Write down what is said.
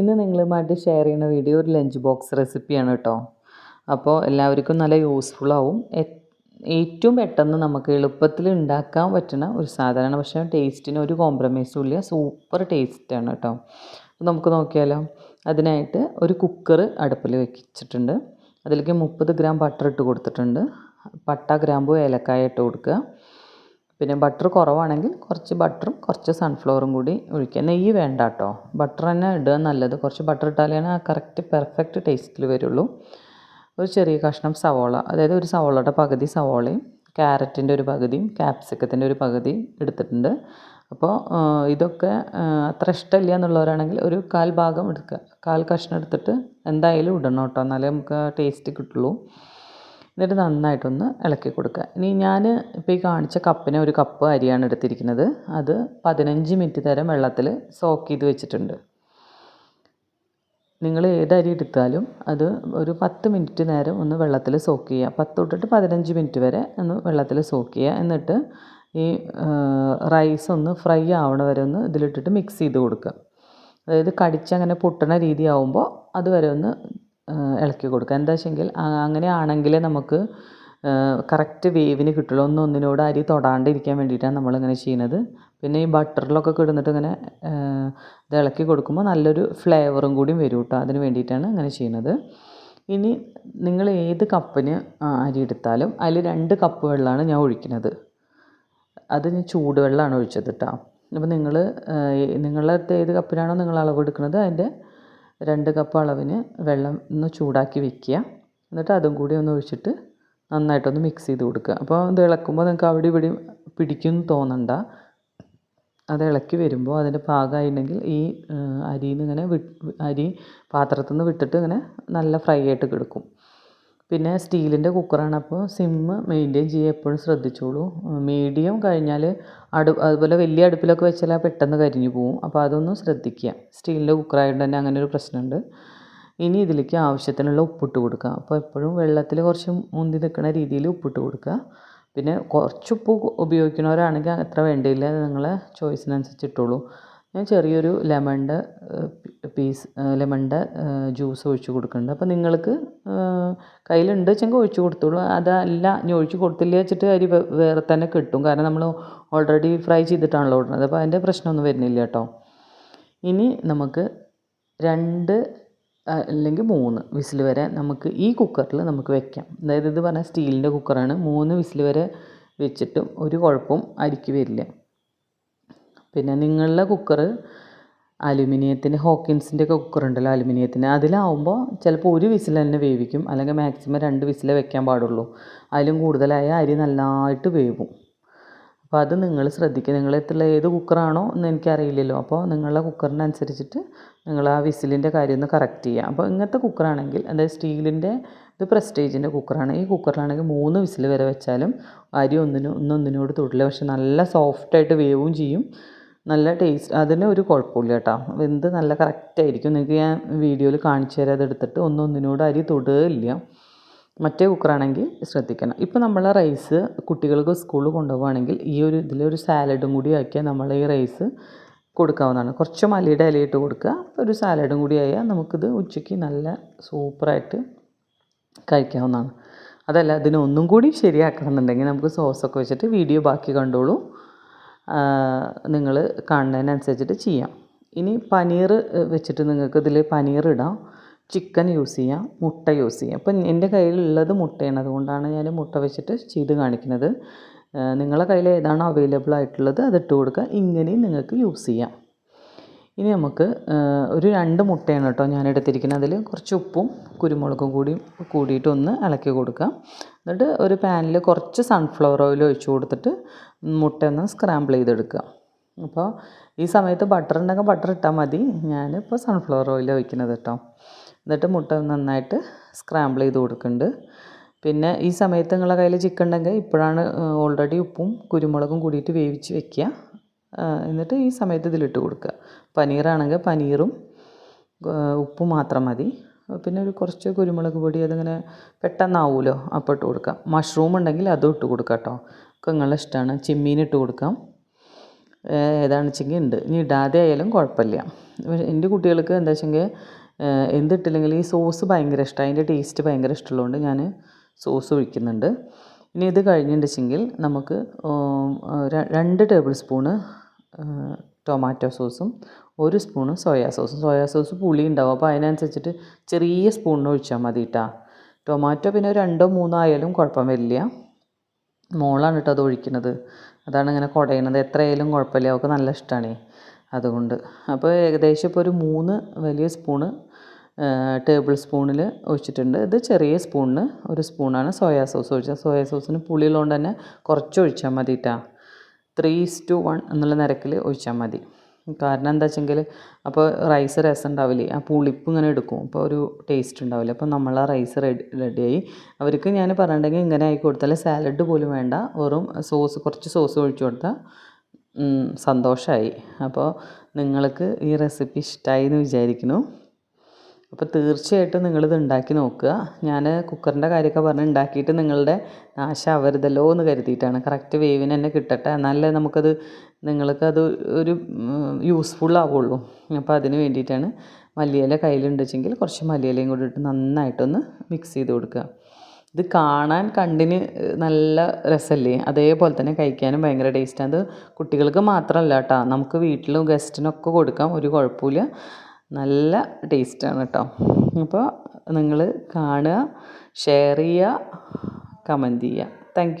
ഇന്ന് നിങ്ങളുമായിട്ട് ഷെയർ ചെയ്യുന്ന വീഡിയോ ഒരു ലഞ്ച് ബോക്സ് റെസിപ്പിയാണ് കേട്ടോ അപ്പോൾ എല്ലാവർക്കും നല്ല യൂസ്ഫുൾ ആവും. ഏറ്റവും പെട്ടെന്ന് നമുക്ക് എളുപ്പത്തിൽ ഉണ്ടാക്കാൻ പറ്റുന്ന ഒരു സാധനമാണ്. പക്ഷേ ടേസ്റ്റിന് ഒരു കോംപ്രമൈസും ഇല്ല. സൂപ്പർ ടേസ്റ്റാണ് കേട്ടോ നമുക്ക് നോക്കിയാലോ. അതിനായിട്ട് ഒരു കുക്കർ അടുപ്പിൽ വെച്ചിട്ടുണ്ട്. അതിലേക്ക് മുപ്പത് ഗ്രാം ബട്ടർ ഇട്ട് കൊടുത്തിട്ടുണ്ട്. പട്ട ഗ്രാമ്പു ഏലക്കായ ഇട്ട് കൊടുക്കുക. പിന്നെ ബട്ടർ കുറവാണെങ്കിൽ കുറച്ച് ബട്ടറും കുറച്ച് സൺഫ്ലവറും കൂടി ഒഴിക്കുക. നെയ്യ് വേണ്ട കേട്ടോ. ബട്ടർ തന്നെ ഇടുക നല്ലത്. കുറച്ച് ബട്ടർ ഇട്ടാലാണ് ആ കറക്റ്റ് പെർഫെക്റ്റ് ടേസ്റ്റിൽ വരുള്ളൂ. ഒരു ചെറിയ കഷ്ണം സവോള അതായത് ഒരു സവോളയുടെ പകുതി സവോളയും ക്യാരറ്റിന്റെ ഒരു പകുതിയും ക്യാപ്സിക്കത്തിന്റെ ഒരു പകുതിയും എടുത്തിട്ടുണ്ട്. അപ്പോൾ ഇതൊക്കെ അത്ര ഇഷ്ടമില്ല എന്നുള്ളവരാണെങ്കിൽ ഒരു കാൽ ഭാഗം എടുക്കുക. കാൽ കഷ്ണം എടുത്തിട്ട് എന്തായാലും ഇടണം കേട്ടോ. എന്നാലേ നമുക്ക് ടേസ്റ്റ് കിട്ടുള്ളൂ. എന്നിട്ട് നന്നായിട്ടൊന്ന് ഇളക്കി കൊടുക്കുക. ഇനി ഞാൻ ഇപ്പോൾ ഈ കാണിച്ച കപ്പിന് ഒരു കപ്പ് അരിയാണ് എടുത്തിരിക്കുന്നത്. അത് പതിനഞ്ച് മിനിറ്റ് നേരം വെള്ളത്തിൽ സോക്ക് ചെയ്ത് വെച്ചിട്ടുണ്ട്. നിങ്ങൾ ഏത് അരി എടുത്താലും അത് ഒരു പത്ത് മിനിറ്റ് നേരം ഒന്ന് വെള്ളത്തിൽ സോക്ക് ചെയ്യുക. പത്ത് തൊട്ടിട്ട് പതിനഞ്ച് മിനിറ്റ് വരെ ഒന്ന് വെള്ളത്തിൽ സോക്ക് ചെയ്യുക. എന്നിട്ട് ഈ റൈസ് ഒന്ന് ഫ്രൈ ആവണ വരെ ഒന്ന് ഇതിലിട്ടിട്ട് മിക്സ് ചെയ്ത് കൊടുക്കുക. അതായത് കടിച്ചങ്ങനെ പൊട്ടണ രീതിയാവുമ്പോൾ അതുവരെ ഒന്ന് ഇളക്കി കൊടുക്കുക. എന്താ വെച്ചെങ്കിൽ അങ്ങനെ ആണെങ്കിലേ നമുക്ക് കറക്റ്റ് വേവിന് കിട്ടുള്ളൂ. ഒന്ന് ഒന്നിനോട് അരി തൊടാണ്ടിരിക്കാൻ വേണ്ടിയിട്ടാണ് നമ്മളിങ്ങനെ ചെയ്യുന്നത്. പിന്നെ ഈ ബട്ടറിലൊക്കെ കിടന്നിട്ട് ഇങ്ങനെ ഇത് ഇളക്കി കൊടുക്കുമ്പോൾ നല്ലൊരു ഫ്ലേവറും കൂടിയും വരും കേട്ടോ. അതിന് വേണ്ടിയിട്ടാണ് ഇങ്ങനെ ചെയ്യുന്നത്. ഇനി നിങ്ങൾ ഏത് കപ്പിന് അരി എടുത്താലും അതിൽ രണ്ട് കപ്പ് വെള്ളമാണ് ഞാൻ ഒഴിക്കുന്നത്. അത് ഞാൻ ചൂടുവെള്ളമാണ് ഒഴിച്ചത് കേട്ടോ. അപ്പോൾ നിങ്ങൾ നിങ്ങളുടെ അടുത്ത് ഏത് കപ്പിനാണോ നിങ്ങൾ അളവ് എടുക്കുന്നത് അതിന്റെ രണ്ട് കപ്പ് അളവിന് വെള്ളം ഒന്ന് ചൂടാക്കി വെക്കുക. എന്നിട്ട് അതും കൂടി ഒന്ന് ഒഴിച്ചിട്ട് നന്നായിട്ടൊന്ന് മിക്സ് ചെയ്ത് കൊടുക്കുക. അപ്പോൾ ഇത് ഇളക്കുമ്പോൾ നിങ്ങൾക്ക് അവിടെ ഇവിടെ പിടിക്കും തോന്നണ്ട. അത് ഇളക്കി വരുമ്പോൾ അതിന്റെ പാകമായിട്ടുണ്ടെങ്കിൽ ഈ അരിയിൽ നിന്ന് ഇങ്ങനെ അരി പാത്രത്തിൽ നിന്ന് വിട്ടിട്ട് ഇങ്ങനെ നല്ല ഫ്രൈ ആയിട്ട് കിടക്കും. പിന്നെ സ്റ്റീലിന്റെ കുക്കറാണ്. അപ്പോൾ സിമ്മ് മെയിന്റെയിൻ ചെയ്യുക എപ്പോഴും ശ്രദ്ധിച്ചോളൂ. മീഡിയം കഴിഞ്ഞാൽ അടു അതുപോലെ വലിയ അടുപ്പിലൊക്കെ വെച്ചാൽ പെട്ടെന്ന് കരിഞ്ഞു പോവും. അപ്പോൾ അതൊന്നും ശ്രദ്ധിക്കുക. സ്റ്റീലിന്റെ കുക്കറായതുകൊണ്ട് തന്നെ അങ്ങനെ ഒരു പ്രശ്നമുണ്ട്. ഇനി ഇതിലേക്ക് ആവശ്യത്തിനുള്ള ഉപ്പിട്ട് കൊടുക്കുക. അപ്പോൾ എപ്പോഴും വെള്ളത്തിൽ കുറച്ച് മുന്തി നിൽക്കുന്ന രീതിയിൽ ഉപ്പിട്ട് കൊടുക്കുക. പിന്നെ കുറച്ച് ഉപ്പ് ഉപയോഗിക്കുന്നവരാണെങ്കിൽ അത്ര വേണ്ടിയില്ല. നിങ്ങളെ ചോയ്സിനനുസരിച്ച് ഇട്ടോളൂ ഞാൻ ചെറിയൊരു ലെമണിന്റെ പീസ് ലെമണിന്റെ ജ്യൂസ് ഒഴിച്ച് കൊടുക്കുന്നുണ്ട്. അപ്പോൾ നിങ്ങൾക്ക് കയ്യിലുണ്ട് വെച്ചെങ്കിൽ ഒഴിച്ച് കൊടുത്തോളൂ. അതല്ല ഇനി ഒഴിച്ച് കൊടുത്തില്ല വെച്ചിട്ട് അരി വേറെ തന്നെ കിട്ടും. കാരണം നമ്മൾ ഓൾറെഡി ഫ്രൈ ചെയ്തിട്ടാണല്ലോ ഇടുന്നത്. അപ്പോൾ അതിന്റെ പ്രശ്നമൊന്നും വരുന്നില്ല കേട്ടോ. ഇനി നമുക്ക് രണ്ട് അല്ലെങ്കിൽ മൂന്ന് വിസിൽ വരെ നമുക്ക് ഈ കുക്കറിൽ നമുക്ക് വെക്കാം. അതായത് ഇത് പറഞ്ഞാൽ സ്റ്റീലിന്റെ കുക്കറാണ്. മൂന്ന് വിസിൽ വരെ വെച്ചിട്ടും ഒരു കുഴപ്പവും അരിക്ക് വരില്ല. പിന്നെ നിങ്ങളുടെ കുക്കർ അലുമിനിയത്തിന്റെ ഹോക്കിൻസിന്റെ ഒക്കെ കുക്കർ ഉണ്ടല്ലോ അലുമിനിയത്തിന്. അതിലാവുമ്പോൾ ചിലപ്പോൾ ഒരു വിസിൽ തന്നെ വേവിക്കും. അല്ലെങ്കിൽ മാക്സിമം രണ്ട് വിസിലേ വെക്കാൻ പാടുള്ളൂ. അതിലും കൂടുതലായ അരി നന്നായിട്ട് വേവും. അപ്പോൾ അത് നിങ്ങൾ ശ്രദ്ധിക്കുക. നിങ്ങളെത്തുള്ള ഏത് കുക്കറാണോ എന്ന് എനിക്കറിയില്ലല്ലോ. അപ്പോൾ നിങ്ങളുടെ കുക്കറിനനുസരിച്ചിട്ട് നിങ്ങൾ ആ വിസിലിന്റെ കാര്യം ഒന്ന് കറക്റ്റ് ചെയ്യുക. അപ്പോൾ ഇങ്ങനത്തെ കുക്കറാണെങ്കിൽ അതായത് സ്റ്റീലിന്റെ ഇത് പ്രസ്റ്റേജിന്റെ കുക്കറാണ് ഈ കുക്കറിലാണെങ്കിൽ മൂന്ന് വിസിൽ വരെ വെച്ചാലും അരി ഒന്നിനും ഒന്നൊന്നിനോട് തൊടില്ല. പക്ഷെ നല്ല സോഫ്റ്റായിട്ട് വേവും ചെയ്യും. നല്ല ടേസ്റ്റ് അതിന് ഒരു കുഴപ്പമില്ല കേട്ടോ വെന്ത് നല്ല കറക്റ്റായിരിക്കും നിങ്ങൾക്ക് ഞാൻ വീഡിയോയിൽ കാണിച്ചു തരാം. അതെടുത്തിട്ട് ഒന്നൊന്നിനോട് അരി തൊടുകയില്ല. മറ്റേ കുക്കറാണെങ്കിൽ ശ്രദ്ധിക്കണം. ഇപ്പോൾ നമ്മൾ റൈസ് കുട്ടികൾക്ക് സ്കൂളിൽ കൊണ്ടുപോകുകയാണെങ്കിൽ ഈ ഒരു ഇതിലൊരു സാലഡും കൂടി ആക്കിയാൽ നമ്മൾ ഈ റൈസ് കൊടുക്കാവുന്നതാണ്. കുറച്ച് മല്ലിയുടെ ഇലയിട്ട് കൊടുക്കുക. ഒരു സാലഡും കൂടി ആയാൽ നമുക്കിത് ഉച്ചയ്ക്ക് നല്ല സൂപ്പറായിട്ട് കഴിക്കാവുന്നതാണ്. അതല്ല ഇതിനൊന്നും കൂടി ശരിയാക്കണം എന്നുണ്ടെങ്കിൽ നമുക്ക് സോസൊക്കെ വെച്ചിട്ട് വീഡിയോ ബാക്കി കണ്ടോളൂ. നിങ്ങൾ കാണുന്നതിനനുസരിച്ചിട്ട് ചെയ്യാം. ഇനി പനീർ വെച്ചിട്ട് നിങ്ങൾക്ക് ഇതിൽ പനീർ ഇടാം ചിക്കൻ യൂസ് ചെയ്യാം മുട്ട യൂസ് ചെയ്യാം. അപ്പം എന്റെ കയ്യിലുള്ളത് മുട്ടയാണ്. അതുകൊണ്ടാണ് ഞാൻ മുട്ട വെച്ചിട്ട് ചെയ്ത് കാണിക്കുന്നത്. നിങ്ങളെ കയ്യിൽ ഏതാണോ അവൈലബിൾ ആയിട്ടുള്ളത് അത് ഇട്ട് കൊടുക്കുക. ഇങ്ങനെയും നിങ്ങൾക്ക് യൂസ് ചെയ്യാം. ഇനി നമുക്ക് ഒരു രണ്ട് മുട്ടയാണ് കേട്ടോ ഞാൻ എടുത്തിരിക്കുന്നത് അതിൽ കുറച്ച് ഉപ്പും കുരുമുളകും കൂടി കൂടിയിട്ട് ഒന്ന് ഇളക്കി കൊടുക്കുക എന്നിട്ട് ഒരു പാനിൽ കുറച്ച് സൺഫ്ലവർ ഓയിൽ ഒഴിച്ചു കൊടുത്തിട്ട് മുട്ട ഒന്ന് സ്ക്രാമ്പിൾ ചെയ്തെടുക്കുക. അപ്പോൾ ഈ സമയത്ത് ബട്ടർ ഉണ്ടെങ്കിൽ ബട്ടർ ഇട്ടാൽ മതി. ഞാനിപ്പോൾ സൺഫ്ലവർ ഓയിൽ ഒഴിക്കുന്നത് കേട്ടോ. എന്നിട്ട് മുട്ട നന്നായിട്ട് സ്ക്രാമ്പിൾ ചെയ്ത് കൊടുക്കുന്നുണ്ട്. പിന്നെ ഈ സമയത്ത് നിങ്ങളുടെ കയ്യിൽ ചിക്കൻ ഉണ്ടെങ്കിൽ ഇപ്പോഴാണ് ഓൾറെഡി ഉപ്പും കുരുമുളകും കൂടിയിട്ട് വേവിച്ച് വെക്കുക. എന്നിട്ട് ഈ സമയത്ത് ഇതിലിട്ട് കൊടുക്കുക. പനീറാണെങ്കിൽ പനീറും ഉപ്പ് മാത്രം മതി. പിന്നെ ഒരു കുറച്ച് കുരുമുളക് പൊടി അതിങ്ങനെ പെട്ടെന്നാവുമല്ലോ അപ്പോൾ ഇട്ട് കൊടുക്കാം മഷ്റൂം ഉണ്ടെങ്കിൽ അതും ഇട്ട് കൊടുക്കാം കേട്ടോ. ഒക്കെ നിങ്ങളുടെ ഇഷ്ടമാണ്. ചെമ്മീൻ ഇട്ട് കൊടുക്കാം. ഏതാണെന്ന് വെച്ചെങ്കിൽ ഉണ്ട്. ഇനി ഇടാതെ ആയാലും കുഴപ്പമില്ല. എന്റെ കുട്ടികൾക്ക് എന്താ വെച്ചെങ്കിൽ എന്തിട്ടില്ലെങ്കിൽ ഈ സോസ് ഭയങ്കര ഇഷ്ടമാണ്. അതിന്റെ ടേസ്റ്റ് ഭയങ്കര ഇഷ്ടമുള്ളതുകൊണ്ട് ഞാൻ സോസ് ഒഴിക്കുന്നുണ്ട്. ഇനി ഇത് കഴിഞ്ഞിട്ടുണ്ടെങ്കിൽ നമുക്ക് രണ്ട് ടേബിൾ സ്പൂണ് ടൊമാറ്റോ സോസും ഒരു സ്പൂണ് സോയാ സോസും. സോയാ സോസ് പുളി ഉണ്ടാവും. അപ്പോൾ അതിനനുസരിച്ചിട്ട് ചെറിയ സ്പൂണിന് ഒഴിച്ചാൽ മതി കേട്ടോ ടൊമാറ്റോ പിന്നെ രണ്ടോ മൂന്നോ ആയാലും കുഴപ്പം വരില്ല. മോളാണ് കേട്ടോ അത് ഒഴിക്കുന്നത്. അതാണ് ഇങ്ങനെ കുടയണത്. എത്രയായാലും കുഴപ്പമില്ല. അവൾക്ക് നല്ല ഇഷ്ടമാണ് അതുകൊണ്ട്. അപ്പോൾ ഏകദേശം ഇപ്പോൾ ഒരു മൂന്ന് വലിയ സ്പൂണ് ടേബിൾ സ്പൂണിൽ ഒഴിച്ചിട്ടുണ്ട്. ഇത് ചെറിയ സ്പൂണിന് ഒരു സ്പൂണാണ് സോയാ സോസ് ഒഴിച്ചത്. സോയാ സോസിന് പുളിയുള്ളതുകൊണ്ട് തന്നെ കുറച്ച് ഒഴിച്ചാൽ മതി കേട്ടോ ത്രീ ടു വൺ എന്നുള്ള നിരക്കിൽ ഒഴിച്ചാൽ മതി. കാരണം എന്താ വെച്ചെങ്കിൽ അപ്പോൾ റൈസ് രസം ഉണ്ടാവില്ലേ? ആ പുളിപ്പ് ഇങ്ങനെ എടുക്കും. അപ്പോൾ ഒരു ടേസ്റ്റ് ഉണ്ടാവില്ല? അപ്പോൾ നമ്മൾ ആ റൈസ് റെഡി റെഡിയായി അവർക്ക് ഞാൻ പറഞ്ഞിട്ടുണ്ടെങ്കിൽ ഇങ്ങനെ ആയി കൊടുത്താൽ സാലഡ് പോലും വേണ്ട. വെറും സോസ് കുറച്ച് സോസ് ഒഴിച്ചു കൊടുത്താൽ സന്തോഷമായി അപ്പോൾ നിങ്ങൾക്ക് ഈ റെസിപ്പി ഇഷ്ടമായി എന്ന് വിചാരിക്കുന്നു. അപ്പോൾ തീർച്ചയായിട്ടും നിങ്ങളിത് ഉണ്ടാക്കി നോക്കുക. ഞാൻ കുക്കറിന്റെ കാര്യമൊക്കെ പറഞ്ഞ് ഉണ്ടാക്കിയിട്ട് നിങ്ങളുടെ നാശമാവരുതല്ലോ എന്ന് കരുതിയിട്ടാണ്. കറക്റ്റ് വേവിന് തന്നെ കിട്ടട്ടെ. എന്നാലേ നമുക്കത് അത് ഒരു യൂസ്ഫുൾ ആവുള്ളൂ. അപ്പോൾ അതിന് വേണ്ടിയിട്ടാണ് മല്ലിയില കയ്യിലുണ്ടെങ്കിൽ കുറച്ച് മല്ലിയിലയും കൂടി ഇട്ട് നന്നായിട്ടൊന്ന് മിക്സ് ചെയ്ത് കൊടുക്കുക. ഇത് കാണാൻ കണ്ടിന് നല്ല രസമല്ലേ? അതേപോലെ തന്നെ കഴിക്കാനും ഭയങ്കര ടേസ്റ്റാണ് അത് കുട്ടികൾക്ക് മാത്രമല്ല കേട്ടോ. നമുക്ക് വീട്ടിലും ഗസ്റ്റിനൊക്കെ കൊടുക്കാം. ഒരു കുഴപ്പമില്ല നല്ല ടേസ്റ്റാണ് കേട്ടോ. അപ്പോൾ നിങ്ങൾ കാണുക ഷെയർ ചെയ്യുക കമന്റ് ചെയ്യുക. താങ്ക്